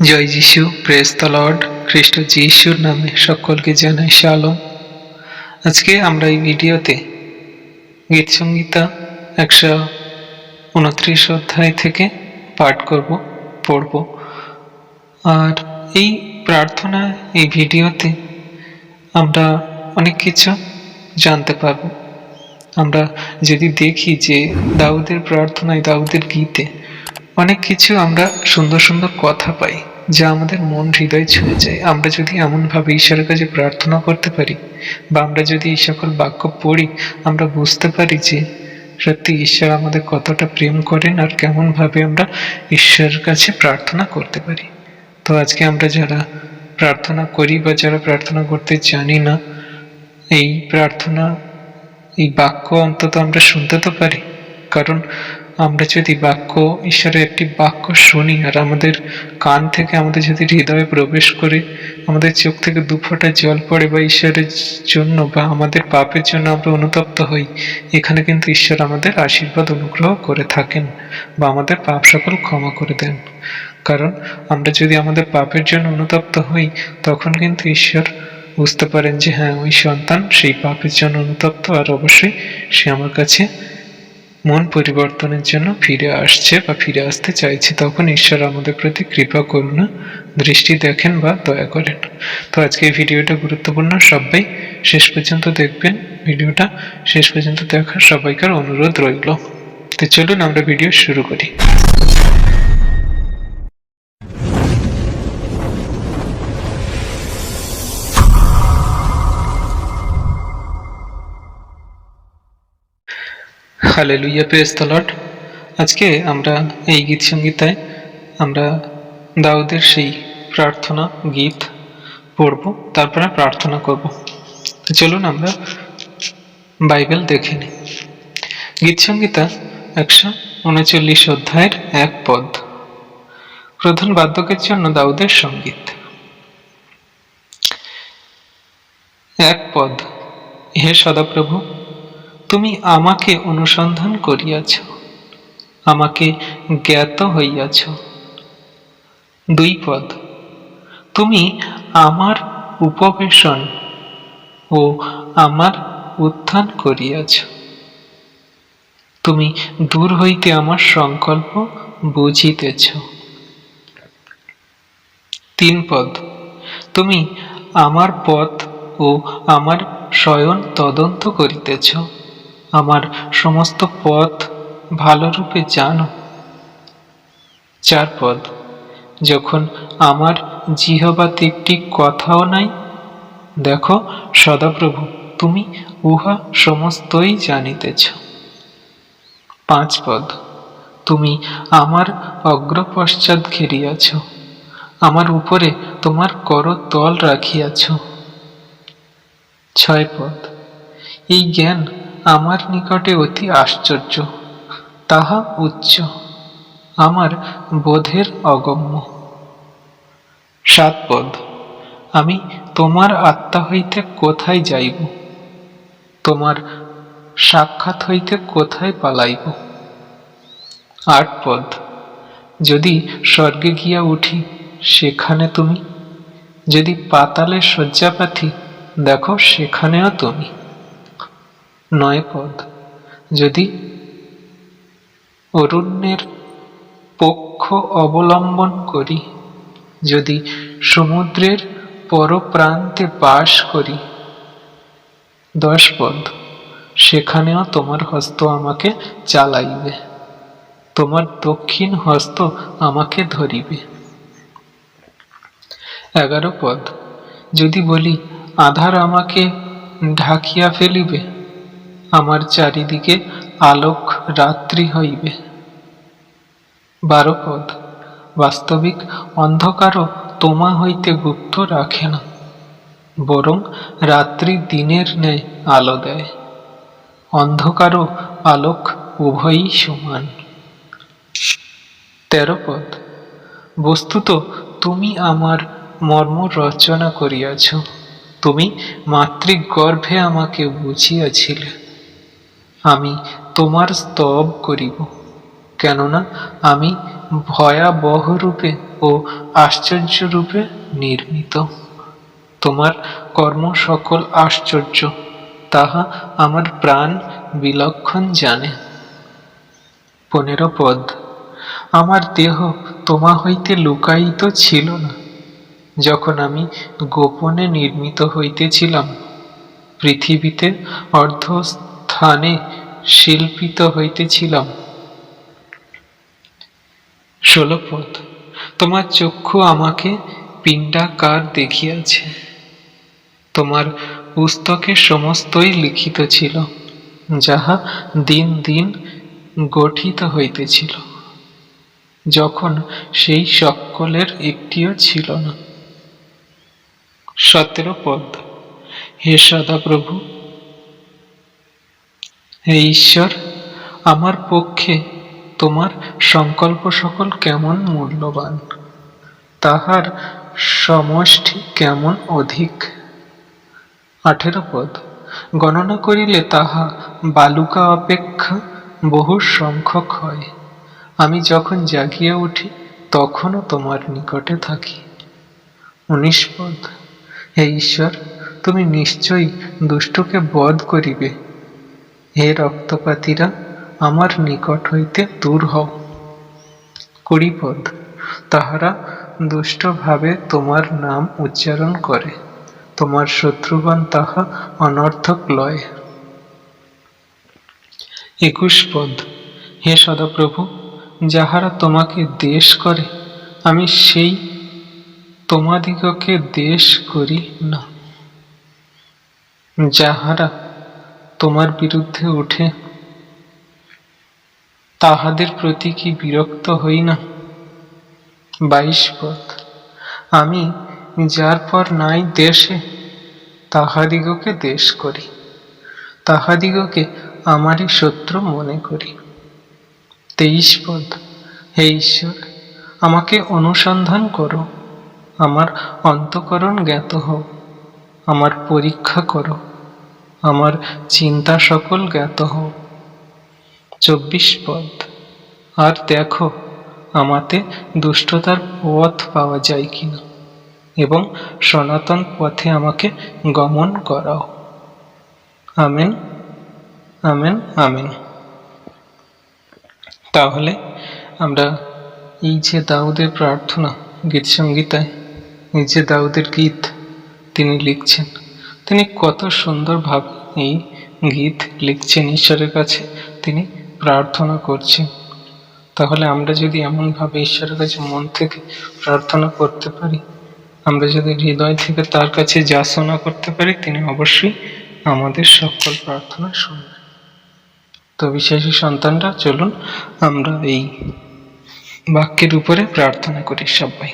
জয় যিশু press the Lord খ্রিস্ট যিশুর নামে সকলকে জানাই শালম আজকে আমরা এই ভিডিওতে গীত সংগীতা একশো উনত্রিশ অধ্যায় থেকে পাঠ করব, পড়ব। আর এই প্রার্থনা, এই ভিডিওতে আমরা অনেক কিছু জানতে পারব। আমরা যদি দেখি যে দাউদের প্রার্থনায়, দাউদের গীতে অনেক কিছু আমরা সুন্দর সুন্দর কথা পাই, যা আমাদের মন হৃদয় ছুঁয়ে যায়। আমরা যদি এমনভাবে ঈশ্বরের কাছে প্রার্থনা করতে পারি বা আমরা যদি এই সকল বাক্য পড়ি, আমরা বুঝতে পারি যে সত্যি ঈশ্বর আমাদের কতটা প্রেম করেন আর কেমনভাবে আমরা ঈশ্বরের কাছে প্রার্থনা করতে পারি। তো আজকে আমরা যারা প্রার্থনা করি বা যারা প্রার্থনা করতে জানি না, এই প্রার্থনা, এই বাক্য অন্তত আমরা শুনতে তো পারি। কারণ আমরা যদি বাক্য, ঈশ্বরের একটি বাক্য শুনি আর আমাদের কান থেকে আমাদের যদি হৃদয়ে প্রবেশ করে, আমাদের চোখ থেকে দুফোঁটা জল পড়ে বা ঈশ্বরের জন্য বা আমাদের পাপের জন্য আমরা অনুতপ্ত হই, এখানে কিন্তু ঈশ্বর আমাদের আশীর্বাদ অনুগ্রহ করে থাকেন বা আমাদের পাপ সকল ক্ষমা করে দেন। কারণ আমরা যদি আমাদের পাপের জন্য অনুতপ্ত হই, তখন কিন্তু ঈশ্বর বুঝতে পারেন যে হ্যাঁ ওই সন্তান সেই পাপের জন্য অনুতপ্ত আর অবশ্যই সে আমার কাছে মন পরিবর্তনের জন্য ফিরে আসছে বা ফিরে আসতে চাইছে, তখন ঈশ্বর আমাদের প্রতি কৃপা করুণা, দৃষ্টি দেখেন বা দয়া করেন। তো আজকে এই ভিডিওটা গুরুত্বপূর্ণ। সবাই শেষ পর্যন্ত দেখবেন ভিডিওটা। শেষ পর্যন্ত দেখার সবাইকার অনুরোধ রইল। তো চলুন আমরা ভিডিও শুরু করি। হালেলুইয়া প্রেস দ্য লর্ড আজকে আমরা এই গীত সঙ্গীতায় আমরা দাউদের সেই প্রার্থনা গীত পড়ব, তারপরে প্রার্থনা করব। চলুন আমরা বাইবেল দেখে নিই। গীত সঙ্গীতা একশো উনচল্লিশ অধ্যায়ের এক পদ। প্রধান বাদ্যকের জন্য দাউদের সংগীত। এক পদ। হে সদাপ্রভু তুমি আমাকে অনুসন্ধান করিয়াছ, আমাকে জ্ঞাত হইয়াছ। দুই পদ, তুমি আমার উপবেশন ও আমার উত্থান করিয়াছ। তুমি দূর হইতে আমার সংকল্প বুঝিতেছ। তিন পদ, তুমি আমার পথ ও আমার শয়ন তদন্ত করিতেছ। আমার সমস্ত পথ ভালোরূপে জানো। চার পদ যখন আমার জিহবাতে একটি কথাও নাই, দেখো সদাপ্রভু, তুমি উহা সমস্তই জানিতেছ। পাঁচ পদ তুমি আমার অগ্রপশ্চাৎ ঘেরিয়াছ, আমার উপরে তোমার করতল রাখিয়াছ। ছয় পদ এই জ্ঞান আমার নিকটে অতি আশ্চর্য, তাহা উচ্চ, আমার বোধের অগম্য। সাত পদ, আমি তোমার আত্মা হইতে কোথায় যাইব? তোমার সাক্ষাৎ হইতে কোথায় পালাইব? আট পদ, যদি স্বর্গে গিয়া উঠি, সেখানে তুমি? যদি পাতালে শয্যাপাথি, দেখো সেখানেও তুমি। নয় পদ যদি অরণ্যের পক্ষ অবলম্বন করি, যদি সমুদ্রের পরপ্রান্তে বাস করি দশ পদ সেখানেও তোমার হস্ত আমাকে চালাইবে, তোমার দক্ষিণ হস্ত আমাকে ধরিবে। এগারো পদ, যদি বলি, আধার আমাকে ঢাকিয়া ফেলিবে আমার চারিদিকে আলোক রাত্রি হইবে। বারো পদ বাস্তবিক অন্ধকারও তোমা হইতে গুপ্ত রাখে না, বরং রাত্রি দিনের ন্যায় আলো দেয়। অন্ধকারও আলোক উভয়ই সমান। তেরো পদ বস্তুত তুমি আমার মর্ম রচনা করিয়াছ, তুমি মাতৃগর্ভে আমাকে বুঝিয়াছিলে। আমি তোমার স্তব করিব। কেননা আমি ভয়াবহ রূপে ও আশ্চর্য রূপে নির্মিত। তোমার কর্ম সকল আশ্চর্য, তাহা আমার প্রাণ বিলক্ষণ জানে। পনেরো পদ। আমার দেহ তোমা হইতে লুকায়িত ছিল না। যখন আমি গোপনে নির্মিত হইতেছিলাম, পৃথিবীতে অর্ধস্থানে শিল্পিত হইতেছিলাম। ষোলো পদ তোমার চক্ষু আমাকে পিণ্ডাকার দেখিয়াছে। তোমার পুস্তকে সমস্তই লিখিত ছিল, যাহা দিন দিন গঠিত হইতেছিল। যখন সেই সকলের একটিও ছিল না। সতেরো পদ হে সদাপ্রভু হে ঈশ্বর, আমার পক্ষে তোমার সংকল্প সকল কেমন মূল্যবান? তাহার সমষ্টি কেমন অধিক? আঠেরো পদ। গণনা করিলে তাহা বালুকা অপেক্ষা বহু সংখ্যক হয়। আমি যখন জাগিয়া উঠি, তখনও তোমার নিকটে থাকি। উনিশ পদ। হে ঈশ্বর, তুমি নিশ্চয়ই দুষ্টকে বধ করিবে। হে রক্তপাতীরা, আমার নিকট হইতে দূর হও। কুড়ি পদ তাহারা দুষ্টভাবে তোমার নাম উচ্চারণ করে, তোমার শত্রুগণ তাহা অনর্থক লয়। একুশ পদ হে সদাপ্রভু, যাহারা তোমাকে দেশ করে, আমি সেই তোমাদিগকে দেশ করি না। যাহারা তোমার বিরুদ্ধে উঠে, তাহাদের প্রতি কি বিরক্ত হই না? বাইশ পথ। আমি যার পর নাই দেশে, তাহাদিগকে দেশ করি, তাহাদিগকে আমারই শত্রু মনে করি। তেইশ পদ হে ঈশ্বর, আমাকে অনুসন্ধান করো, আমার অন্তকরণ জ্ঞাত হও, আমার পরীক্ষা করো। আমার চিন্তা সকল জ্ঞাত হও চব্বিশ পদ। আর দেখো, আমাতে দুষ্টতার পথ পাওয়া যায় কিনা এবং সনাতন পথে আমাকে গমন করাও। Amen amen amen. তাহলে আমরা এই যে দাউদের প্রার্থনা গীত সঙ্গীতায় এই যে দাউদের গীত তিনি লিখছেন তিনি কত সুন্দরভাবে এই গীত লিখছেন ঈশ্বরের কাছে। তিনি প্রার্থনা করছেন। তাহলে আমরা যদি এমনভাবে ঈশ্বরের কাছে মন থেকে প্রার্থনা করতে পারি, আমরা যদি হৃদয় থেকে তার কাছে যাচনা করতে পারি, তিনি অবশ্যই আমাদের সকল প্রার্থনা শুনবেন। তো বিশ্বাসী সন্তানরা, চলুন আমরা এই বাক্যের উপরে প্রার্থনা করি সবাই।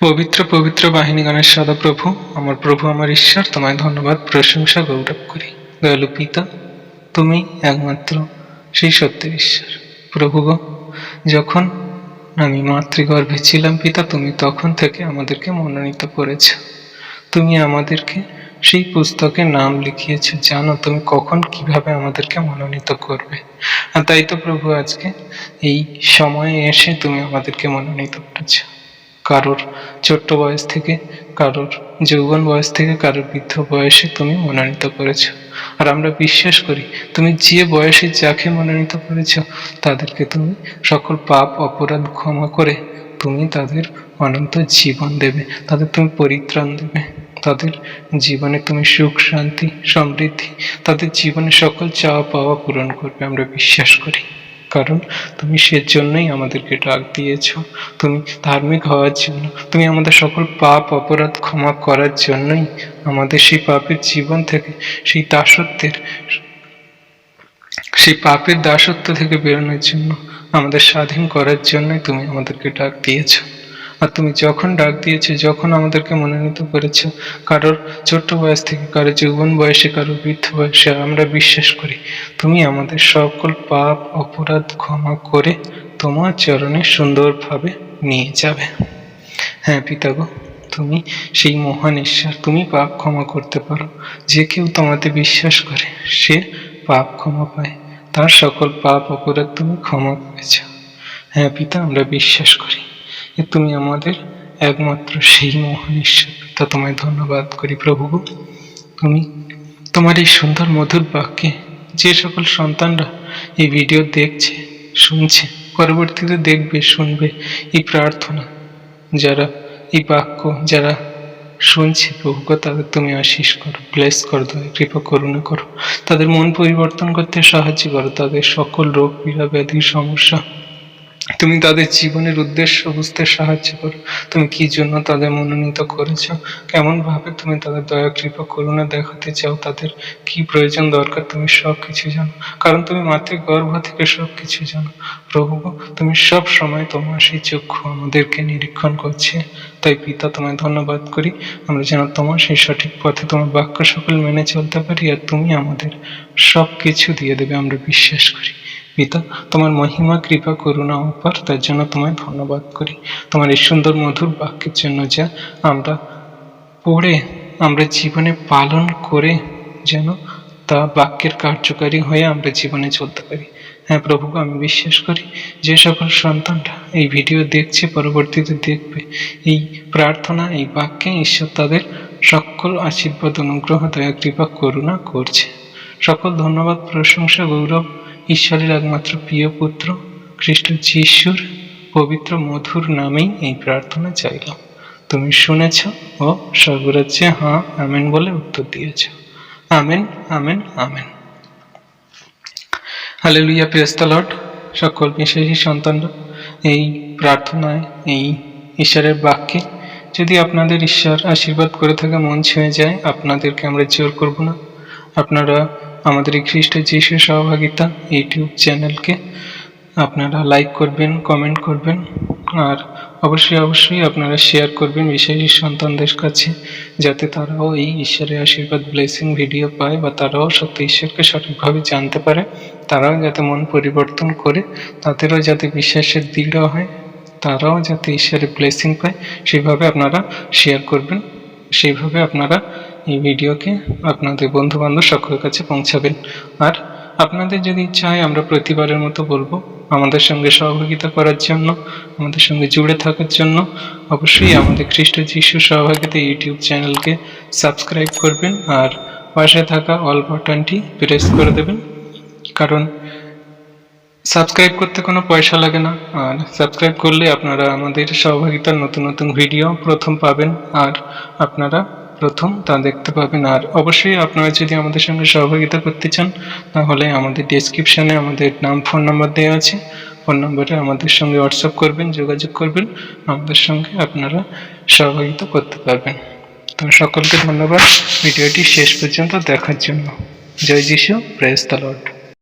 পবিত্র পবিত্র বাহিনী বাহিনীগণের সদাপ্রভু, আমার প্রভু, আমার ঈশ্বর, তোমায় ধন্যবাদ, প্রশংসা, গৌরব করি। দয়ালু পিতা, তুমি একমাত্র সেই সত্যের ঈশ্বর। প্রভু গো, যখন আমি মাতৃগর্ভে ছিলাম পিতা, তুমি তখন থেকে আমাদেরকে মনোনীত করেছ। তুমি আমাদেরকে সেই পুস্তকে নাম লিখিয়েছো, জানো তুমি কখন কীভাবে আমাদেরকে মনোনীত করবে। আর তাই তো প্রভু, আজকে এই সময়ে এসে তুমি আমাদেরকে মনোনীত করেছ। কারোর ছোট্ট বয়স থেকে কারোর যৌবন বয়স থেকে কারোর বৃদ্ধ বয়সে তুমি মনোনীত করেছ। আর আমরা বিশ্বাস করি, তুমি যে বয়সে যাকে মনোনীত করেছ, তাদেরকে তুমি সকল পাপ, অপরাধ ক্ষমা করে তুমি তাদের অনন্ত জীবন দেবে, তাদের তুমি পরিত্রাণ দেবে, তাদের জীবনে তুমি সুখ, শান্তি, সমৃদ্ধি, তাদের জীবনে সকল চাওয়া পাওয়া পূরণ করবে, আমরা বিশ্বাস করি। কারণ তুমি সেজন্যই আমাদেরকে ডাক দিয়েছ। তুমি ধার্মিক হওয়ার জন্য, তুমি আমাদের সকল পাপ, অপরাধ ক্ষমা করার জন্যই আমাদের সেই পাপের জীবন থেকে, সেই দাসত্বের, সেই পাপের দাসত্ব থেকে বেরোনোর জন্য আমাদের স্বাধীন করার জন্যই তুমি আমাদেরকে ডাক দিয়েছ। আর তুমি যখন ডাক দিয়েছ, যখন আমাদেরকে মনোনীত করেছ, কারোর ছোট্ট বয়স থেকে কারোর যৌবন বয়সে কারোর বৃদ্ধ বয়সে, আমরা বিশ্বাস করি, তুমি আমাদের সকল পাপ, অপরাধ ক্ষমা করে তোমার চরণে সুন্দরভাবে নিয়ে যাবে। হ্যাঁ পিতাগো, তুমি সেই মহান ঈশ্বর, তুমি পাপ ক্ষমা করতে পারো। যে কেউ তোমাতে বিশ্বাস করে, সে পাপ ক্ষমা পায়। তার সকল পাপ, অপরাধ তুমি ক্ষমা করেছ। হ্যাঁ পিতা, আমরা বিশ্বাস করি। তুমি আমাদের একমাত্র সেই মহান ঈশ্বর। পিতা তোমায় ধন্যবাদ করি প্রভু তুমি তোমার এই সুন্দর মধুর বাক্যে যে সকল সন্তানরা এই ভিডিও দেখছে, শুনছে, পরবর্তীতে দেখবে, শুনবে এই প্রার্থনা, যারা এই বাক্য যারা শুনছে প্রভুগ তাদের তুমি আশিস করো, ব্লেস করো দয়া কৃপা, করুণা করো। তাদের মন পরিবর্তন করতে সাহায্য করো। তাদের সকল রোগ, পীড়া ব্যাধি সমস্যা তুমি তাদের জীবনের উদ্দেশ্য বুঝতে সাহায্য করো। তুমি কি জন্য তাদের মনোনীত করেছ? কেমন ভাবে তুমি তাদের দয়া, কৃপা, করুণা দেখাতে চাও? তাদের কি প্রয়োজন দরকার তুমি সব কিছু জানো। কারণ তুমি মাতৃ গর্ভ থেকে সব কিছু জানো। প্রভু, তুমি সব সময় তোমার সেই চক্ষু আমাদেরকে নিরীক্ষণ করছে। তাই পিতা, তোমায় ধন্যবাদ করি। আমরা যেন তোমার সেই সঠিক পথে তোমার বাক্য সকল মেনে চলতে পারি আর তুমি আমাদের সব কিছু দিয়ে দেবে, আমরা বিশ্বাস করি। পিতা তোমার মহিমা, কৃপা, করুণা, অপার, তার জন্য তোমায় ধন্যবাদ করি। তোমার এই সুন্দর, মধুর বাক্যের জন্য যা আমরা পড়ে, আমরা জীবনে পালন করে যেন তা বাক্যের কার্যকারী হয়ে আমরা জীবনে চলতে পারি। হ্যাঁ প্রভু আমি বিশ্বাস করি যে সকল সন্তানরা এই ভিডিও দেখছে, পরবর্তীতে দেখবে। এই প্রার্থনা, এই বাক্যে ঈশ্বর তাদের সকল আশীর্বাদ, অনুগ্রহ, দয়া, কৃপা, করুণা করছে। সকল ধন্যবাদ, প্রশংসা, গৌরব ঈশ্বরের একমাত্র প্রিয় পুত্র খ্রিস্ট যিশুর পবিত্র মধুর নামেই এই প্রার্থনা চাইলাম। তুমি শুনেছ ও স্বর্গরাজ্যে হ্যাঁ আমেন বলে উত্তর দিয়েছ। Amen amen amen. Hallelujah praise the lord সকল বিশ্বাসী সন্তানরা, এই প্রার্থনায়, এই ঈশ্বরের বাক্যে, যদি আপনাদের ঈশ্বর আশীর্বাদ করে থাকে মন ছুঁয়ে যায়, আপনাদেরকে আমরা জোর করব না। আপনারা আমাদের এই খ্রিস্ট যিশু সহভাগিতা ইউটিউব চ্যানেলকে আপনারা লাইক করবেন কমেন্ট করবেন, আর অবশ্যই অবশ্যই আপনারা শেয়ার করবেন বিশ্বাসী সন্তানদের কাছে, যাতে তারাও এই ঈশ্বরের আশীর্বাদ ব্লেসিং ভিডিও পায় বা তারাও সত্য ঈশ্বরকে সঠিকভাবে জানতে পারে। তারাও যাতে মন পরিবর্তন করে, তাদেরও যাতে বিশ্বাসের দৃঢ় হয়, তারাও যাতে ঈশ্বরের ব্লেসিং পায় সেইভাবে আপনারা শেয়ার করবেন সেইভাবে আপনারা এই ভিডিওকে আপনাদের বন্ধু বান্ধব সকলের কাছে পৌঁছাবেন। আর আপনাদের যদি ইচ্ছা হয়, আমরা প্রতিবারের মতো বলব আমাদের সঙ্গে সহযোগিতা করার জন্য, আমাদের সঙ্গে জুড়ে থাকার জন্য। অবশ্যই আমাদের খ্রিস্ট যিশু সহভাগিতা ইউটিউব চ্যানেলকে সাবস্ক্রাইব করবেন আর পাশে থাকা অল বাটনটি প্রেস করে দেবেন। কারণ সাবস্ক্রাইব করতে কোনো পয়সা লাগে না। আর সাবস্ক্রাইব করলে আপনারা আমাদের সহভাগিতার নতুন নতুন ভিডিও প্রথম পাবেন। আর আপনারা প্রথম তা দেখতে পাবেন। আর অবশ্যই আপনারা যদি আমাদের সঙ্গে সহযোগিতা করতে চান, তাহলে আমাদের ডেসক্রিপশানে আমাদের নাম ফোন নাম্বার দেওয়া আছে। ফোন নম্বরে আমাদের সঙ্গে হোয়াটসঅ্যাপ করবেন, যোগাযোগ করবেন। আমাদের সঙ্গে আপনারা সহযোগিতা করতে পারবেন। তো সকলকে ধন্যবাদ। ভিডিওটি শেষ পর্যন্ত দেখার জন্য। জয় যিশু প্রেস দ্য লর্ড